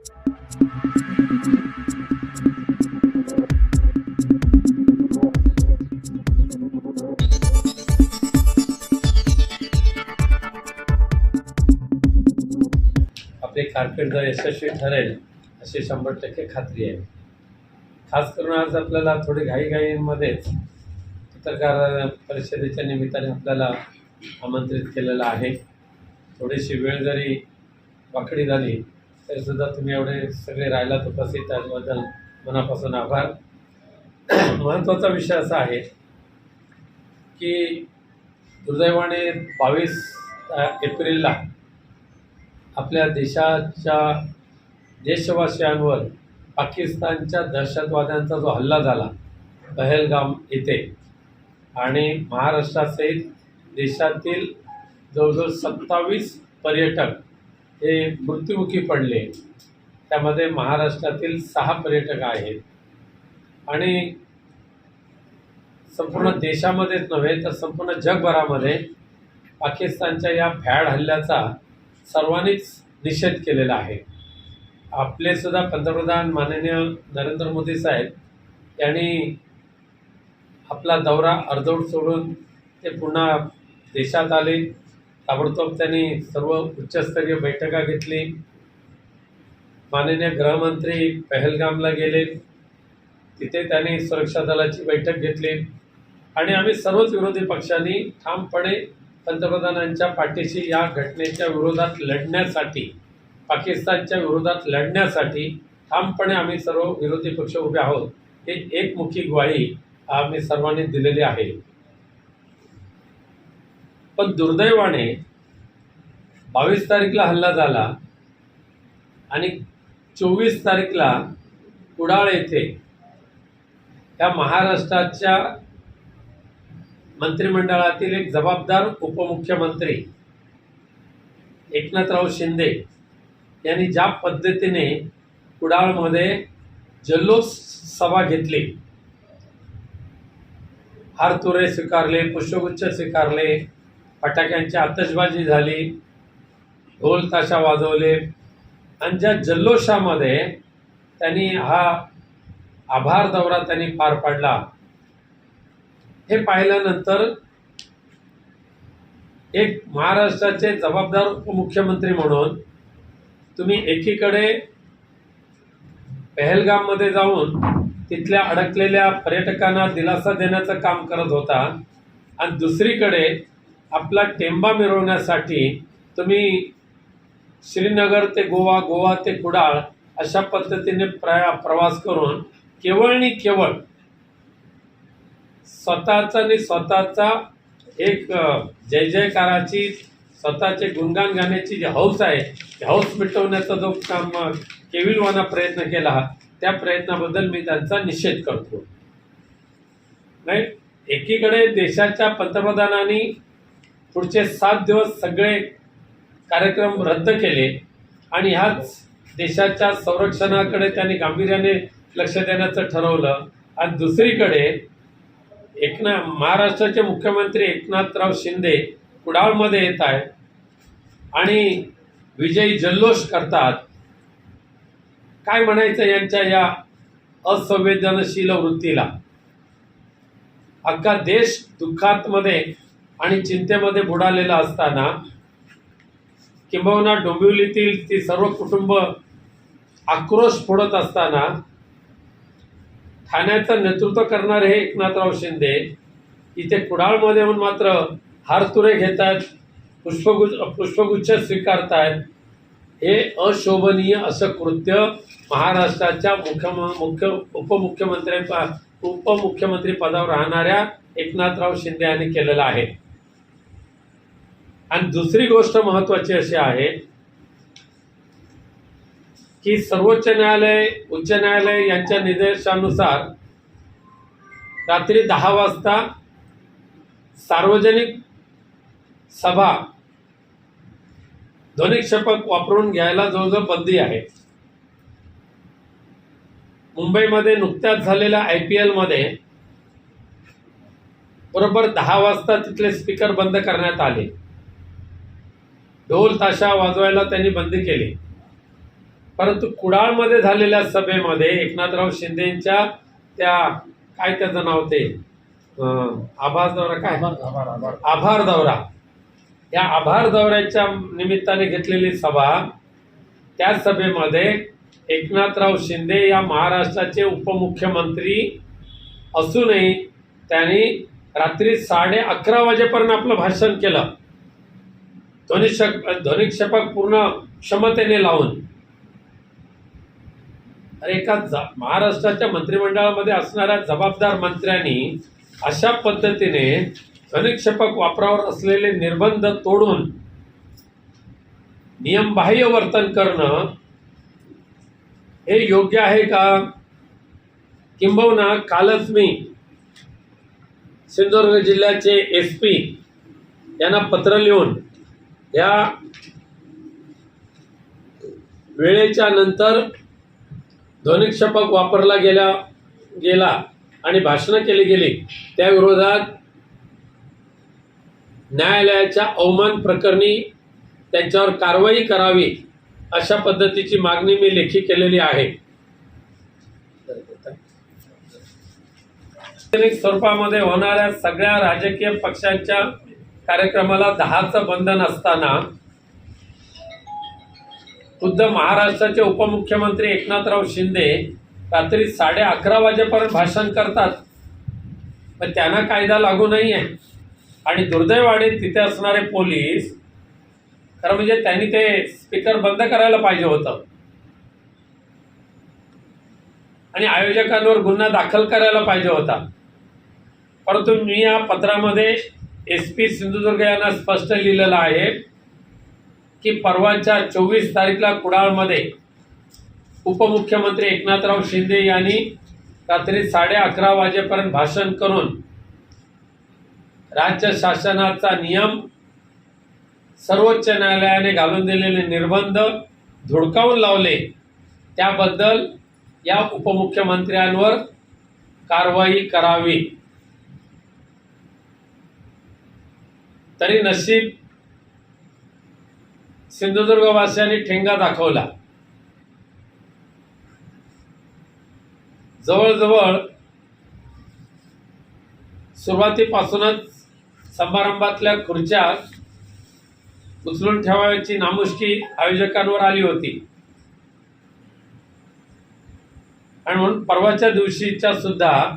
आपली कारकीर्द यशस्वी ठरेल अशी शंभर टक्के खात्री आहे. खास करून आज आपल्याला थोडी घाईघाईमध्येच पत्रकार परिषदेच्या निमित्ताने आपल्याला आमंत्रित केलेलं आहे. थोडीशी वेळ जरी वाकडी झाली तरी सुद्धा तुम्ही एवढे सगळे राहिलात उपस्थित त्याबद्दल मनापासून आभार. महत्त्वाचा विषय असा आहे की दुर्दैवाने बावीस एप्रिलला आपल्या देशाच्या देशवासियांवर पाकिस्तानच्या दहशतवाद्यांचा जो हल्ला झाला पहलगाम येथे आणि महाराष्ट्रासहित देशातील जवळजवळ सत्तावीस पर्यटक हे मृत्युमुखी पडले. त्यामध्ये महाराष्ट्रातील सहा पर्यटक आहेत. आणि संपूर्ण देशामध्येच नव्हे तर संपूर्ण जगभरामध्ये पाकिस्तानच्या या भ्याड हल्ल्याचा सर्वांनीच निषेध केलेला आहे. आपले सुद्धा पंतप्रधान माननीय नरेंद्र मोदी साहेब यांनी आपला दौरा अर्धवट सोडून ते पुन्हा देशात आले. ताबडतोब त्यांनी सर्व उच्चस्तरीय बैठका घेतली. माननीय गृहमंत्री पहलगामला गेले. तिथे त्यांनी सुरक्षा दलाची बैठक घेतली. आणि आम्ही सर्वच विरोधी पक्षांनी ठामपणे पंतप्रधानांच्या पाठीशी या घटनेच्या विरोधात लढण्यासाठी पाकिस्तानच्या विरोधात लढण्यासाठी ठामपणे आम्ही सर्व विरोधी पक्ष उभे आहोत. हे एकमुखी ग्वाही आम्ही सर्वांनी दिलेली आहे. पण दुर्दैवाने बावीस तारीखला हल्ला झाला आणि चोवीस तारीखला कुडाळ येथे या महाराष्ट्राच्या मंत्रिमंडळातील एक जबाबदार उपमुख्यमंत्री एकनाथराव शिंदे यांनी ज्या पद्धतीने कुडाळमध्ये जल्लोष सभा घेतली हारतुरे स्वीकारले पुष्पगुच्छ स्वीकारले फटाक्यांची आतषबाजी झाली ढोल ताशा वाजवले आणि ज्या जल्लोषामध्ये त्यांनी हा आभार दौरा त्यांनी पार पाडला हे पाहिल्यानंतर एक महाराष्ट्राचे जबाबदार उपमुख्यमंत्री म्हणून तुम्ही एकीकडे पहलगाममध्ये जाऊन तिथल्या अडकलेल्या पर्यटकांना दिलासा देण्याचं काम करत होता आणि दुसरीकडे आपला टेंबा मिरवण्यासाठी तुम्ही श्रीनगर ते गोवा गोवा ते कुडाळ अशा पद्धतीने प्रया प्रवास करून केवळ आणि केवळ स्वतःचा आणि स्वतःचा एक जय जयकाराची स्वतःचे गुणगान गाण्याची जी हौस आहे ती हौस मिटवण्याचा जो काम केविलवाना प्रयत्न केला त्या प्रयत्नाबद्दल मी त्यांचा निषेध करतो. नाही एकीकडे देशाच्या पंतप्रधानांनी पुढचे सात दिवस सगळे कार्यक्रम रद्द केले आणि ह्याच देशाच्या संरक्षणाकडे त्यांनी गांभीर्याने लक्ष देण्याचं ठरवलं. आणि दुसरीकडे एकना महाराष्ट्राचे मुख्यमंत्री एकनाथराव शिंदे कुडाळमध्ये येत आहे आणि विजयी जल्लोष करतात. काय म्हणायचं यांच्या या असंवेदनशील वृत्तीला? अख्खा देश दुःखातमध्ये आणि चिंतेमध्ये बुडालेला असताना किंबहुना डोंबिवलीतील ती सर्व कुटुंब आक्रोश फोडत असताना ठाण्याचं नेतृत्व करणारे हे एकनाथराव शिंदे इथे कुडाळमध्ये येऊन मात्र हारतुरे घेत आहेत पुष्पगुच्छ पुष्पगुच्छ स्वीकारतायत. हे अशोभनीय असं कृत्य महाराष्ट्राच्या मुख्य मुख्य उपमुख्यमंत्री उपमुख्यमंत्री पदावर राहणाऱ्या एकनाथराव शिंदे यांनी केलेलं आहे. आणि दुसरी गोष्ट महत्वाची अशी आहे की सर्वोच्च न्यायालय उच्च न्यायालय यांच्या निर्देशानुसार रात्री दहा वाजता सार्वजनिक सभा ध्वनिक्षेपक वापरून घ्यायला जवळजवळ बंदी आहे. मुंबईमध्ये नुकत्याच झालेल्या आय पी एलमध्ये बरोबर दहा वाजता तिथले स्पीकर बंद करण्यात आले. ढोल ताशा वाजवायला त्यांनी बंदी केली. परंतु कुडाळमध्ये झालेल्या सभेमध्ये एकनाथराव शिंदेच्या त्या काय त्याचं नाव ते? आभार दौरा काय? आभार दौरा. या आभार दौऱ्याच्या निमित्ताने घेतलेली सभा त्या सभेमध्ये एकनाथराव शिंदे या महाराष्ट्राचे उपमुख्यमंत्री असूनही त्यांनी रात्री साडे अकरा वाजेपर्यंत आपलं भाषण केलं. ध्वनिक्षक ध्वनिक्षेपक पूर्ण क्षमतेने लावून. अरे एका जा महाराष्ट्राच्या मंत्रिमंडळामध्ये असणाऱ्या जबाबदार मंत्र्यांनी अशा पद्धतीने ध्वनिक्षेपक वापरावर असलेले निर्बंध तोडून नियमबाह्य वर्तन करणं हे योग्य आहे का? किंबहुना कालच मी सिंधुदुर्ग जिल्ह्याचे एस पी यांना पत्र लिहून या वेळेच्या नंतर ध्वनिक्षेपक वापरला गेला गेला आणि भाषणं केली गेली. त्या विरोधात न्यायालयाच्या अवमान प्रकरणी त्यांच्यावर कारवाई करावी अशा पद्धतीची मागणी मी लेखी केलेली आहे. स्वरूपामध्ये होणाऱ्या सगळ्या राजकीय पक्षांच्या कार्यक्रमाला दहाचं बंधन असताना खुद्द महाराष्ट्राचे उपमुख्यमंत्री एकनाथराव शिंदे रात्री साडे अकरा वाजेपर्यंत भाषण करतात. पण त्यांना कायदा लागू नाही आहे आणि दुर्दैवाने तिथे असणारे पोलीस खरं म्हणजे त्यांनी ते स्पीकर बंद करायला पाहिजे होतं. आणि आयोजकांवर गुन्हा दाखल करायला पाहिजे होता. परंतु मी या पत्रामध्ये एस पी सिंधुदुर्ग यांना स्पष्ट लिहिलेलं आहे की परवाच्या चोवीस तारीखला कुडाळमध्ये उपमुख्यमंत्री एकनाथराव शिंदे यांनी रात्री साडे अकरा वाजेपर्यंत भाषण करून राज्य शासनाचा नियम सर्वोच्च न्यायालयाने घालून दिलेले निर्बंध धुडकावून लावले. त्याबद्दल या उपमुख्यमंत्र्यांवर कारवाई करावी. तरी नशीब सिंधुदुर्गवासियांनी ठेंगा दाखवला. जवळजवळ सुरुवातीपासूनच समारंभातल्या खुर्च्या उचलून ठेवायची नामुष्की आयोजकांवर आली होती. आणि म्हणून परवाच्या दिवशीच्या सुद्धा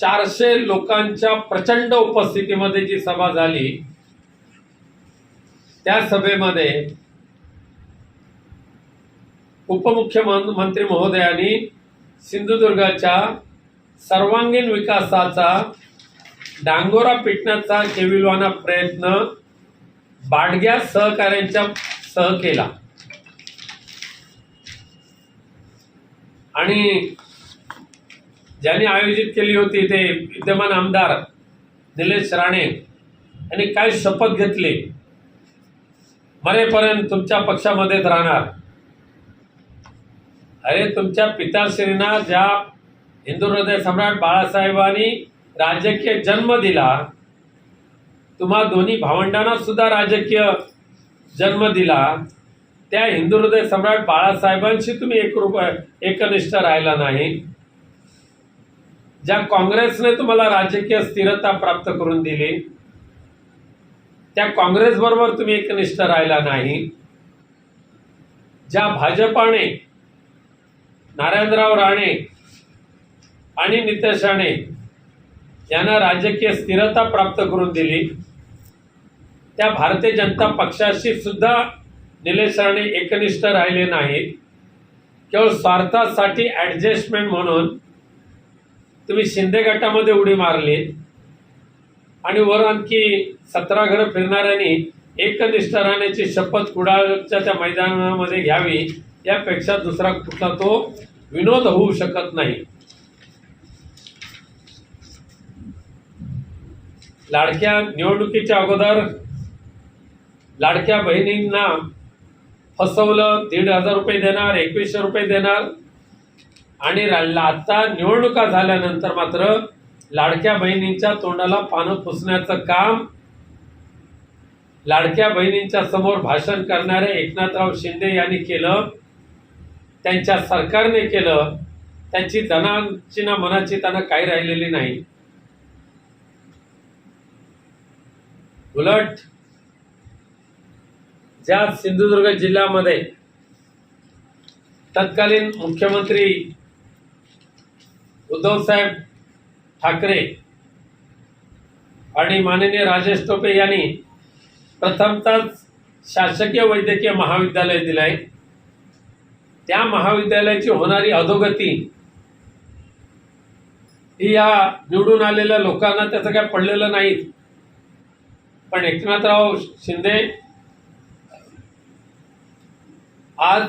चारशे लोकांच्या प्रचंड उपस्थितीमध्ये जी सभा झाली त्या सभेमध्ये उपमुख्यमंत्री महोदयांनी सिंधुदुर्गाच्या सर्वांगीण विकासाचा डांगोरा पिटण्याचा केविलवाना प्रयत्न बाडग्या सहकाऱ्यांच्या सह केला. आणि ज्यांनी आयोजित केली होती ते विद्यमान आमदार निलेश राणे यांनी काय शपथ घेतली. मरेपर्यंत तुमच्या पक्षामध्येच राहणार. अरे तुमच्या पिताश्रींना ज्या हिंदू हृदय सम्राट बाळासाहेबांनी राजकीय जन्म दिला तुम्हा दोन्ही भावंडांना सुद्धा राजकीय जन्म दिला त्या हिंदू हृदय सम्राट बाळासाहेबांशी तुम्ही एक रुपये एकनिष्ठ राहिला नाही. ज्या काँग्रेसने तुम्हाला राजकीय स्थिरता प्राप्त करून दिली त्या काँग्रेस बरोबर तुम्ही एकनिष्ठ राहिला नाही. ज्या भाजपाने नारायणराव राणे आणि नितेश राणे यांना राजकीय स्थिरता प्राप्त करून दिली त्या भारतीय जनता पक्षाशी सुद्धा निलेश राणे एकनिष्ठ राहिले नाहीत. केवळ स्वार्थासाठी ॲडजस्टमेंट म्हणून तुम्ही शिंदे गटामध्ये उडी मारली. आणि वर आणखी सतरा घरं फिरणाऱ्यांनी एकनिष्ठ राहण्याची शपथ कुडाळच्या त्या मैदानामध्ये घ्यावी यापेक्षा दुसरा कुठला तो विनोद होऊ शकत नाही. लाडक्या निवडणुकीच्या अगोदर लाडक्या बहिणींना फसवलं दीड हजार रुपये देणार एकवीसशे रुपये देणार आणि आता निवडणुका झाल्यानंतर मात्र लाडक्या बहिणींच्या तोंडाला पानं पुसण्याचं काम लाडक्या बहिणींच्या समोर भाषण करणारे एकनाथराव शिंदे यांनी केलं. त्यांच्या सरकारने केलं. त्यांची धनाची ना मनाची त्यांना काही राहिलेली नाही. उलट ज्या सिंधुदुर्ग जिल्ह्यामध्ये तत्कालीन मुख्यमंत्री उद्धवसाहेब ठाकरे आणि माननीय राजेश टोपे यांनी प्रथमतच शासकीय वैद्यकीय महाविद्यालय दिलं आहे. त्या महाविद्यालयाची होणारी अधोगती ही या निवडून आलेल्या लोकांना त्याचं काय पडलेलं नाही. पण एकनाथराव शिंदे आज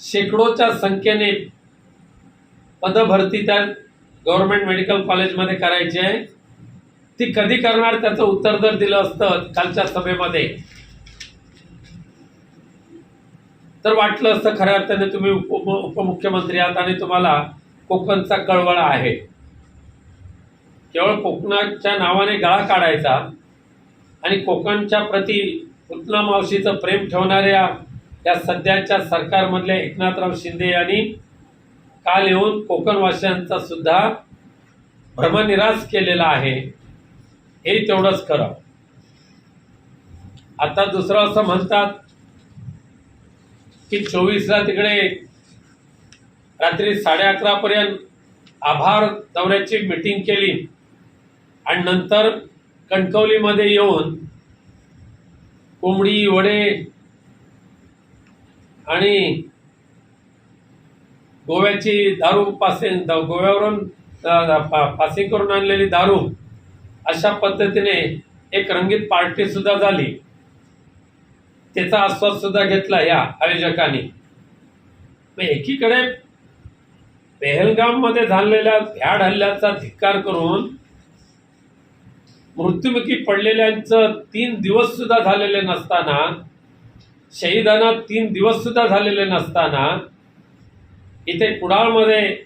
शेकडोच्या संख्येने पदभरती त्या गव्हर्नमेंट मेडिकल कॉलेजमध्ये करायची आहे. ती कधी करणार त्याचं उत्तर जर दिलं असतं कालच्या सभेमध्ये तर वाटलं असतं खऱ्या अर्थाने तुम्ही उप उपमुख्यमंत्री आहात आणि तुम्हाला कोकणचा कळवळा आहे. केवळ कोकणाच्या नावाने गळा काढायचा आणि कोकणच्या प्रती पुतना मावशीचं प्रेम ठेवणाऱ्या या सध्याच्या सरकारमधल्या एकनाथराव शिंदे यांनी काल येऊन कोकणवासियांचा सुद्धा भ्रमनिराश केलेला आहे. हे तेवढंच खरं. आता दुसरं असं म्हणतात की चोवीसला तिकडे रात्री साडे अकरापर्यंत आभार दौऱ्याची मीटिंग केली आणि नंतर कणकवलीमध्ये येऊन कोंबडी वडे आणि गोव्याची दारू पासिंग गोव्यावरून पासिंग करून आणलेली दारू अशा पद्धतीने एक रंगीत पार्टी सुद्धा झाली. त्याचा आस्वाद सुद्धा घेतला या आयोजकांनी. मग एकीकडे पेहलगाममध्ये झालेल्या भ्याड हल्ल्याचा धिक्कार करून मृत्युमुखी पडलेल्यांचं तीन दिवस सुद्धा झालेले नसताना शहीदांना तीन दिवस सुद्धा झालेले नसताना इथे कुडाळमध्ये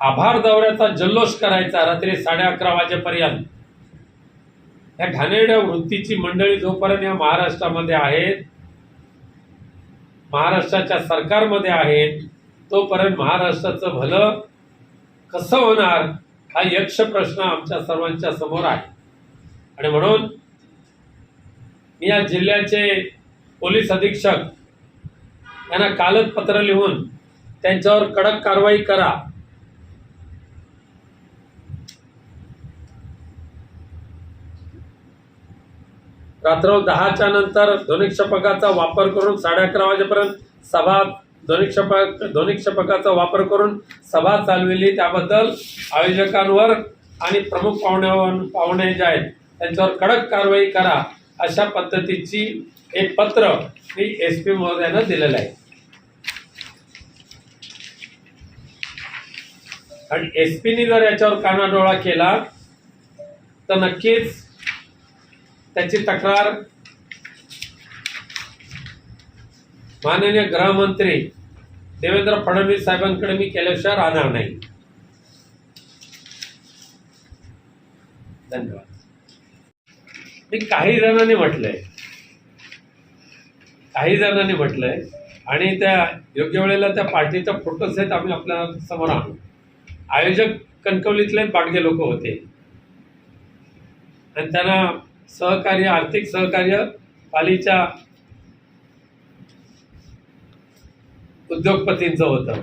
आभार दौऱ्याचा जल्लोष करायचा रात्री साडे अकरा वाजेपर्यंत. या घाणेरड्या वृत्तीची मंडळी जोपर्यंत या महाराष्ट्रामध्ये आहेत महाराष्ट्राच्या सरकारमध्ये आहेत तोपर्यंत महाराष्ट्राचं भलं कसं होणार हा यक्ष प्रश्न आमच्या सर्वांच्या समोर आहे. आणि म्हणून मी या जिल्ह्याचे पोलीस अधीक्षक यांना कालच पत्र लिहून त्यांच्यावर कडक कारवाई करा. रात्र दहाच्या नंतर ध्वनिक्षेपकाचा वापर करून साडे अकरा वाजेपर्यंत सभा ध्वनिक्षेपक ध्वनिक्षेपकाचा वापर करून सभा चालविली. त्याबद्दल आयोजकांवर आणि प्रमुख पाहुण्या पाहुणे जे आहेत त्यांच्यावर कडक कारवाई करा अशा पद्धतीची एक पत्र मी एस पी महोदयानं दिलेलं आहे. आणि एस पीनी जर याच्यावर कानाडोळा केला तर नक्कीच त्याची तक्रार माननीय गृहमंत्री देवेंद्र फडणवीस साहेबांकडे मी केल्याशिवाय राहणार नाही. धन्यवाद. मी काही जणांनी म्हटलंय. काही जणांनी म्हटलंय. आणि त्या योग्य वेळेला त्या पार्टीच्या फोटोस आहेत आम्ही आपल्यासमोर आणू. आयोजक कणकवलीतले पाडगे लोक होते. आणि त्यांना सहकार्य आर्थिक सहकार्य पालीच्या उद्योगपतींचं होतं.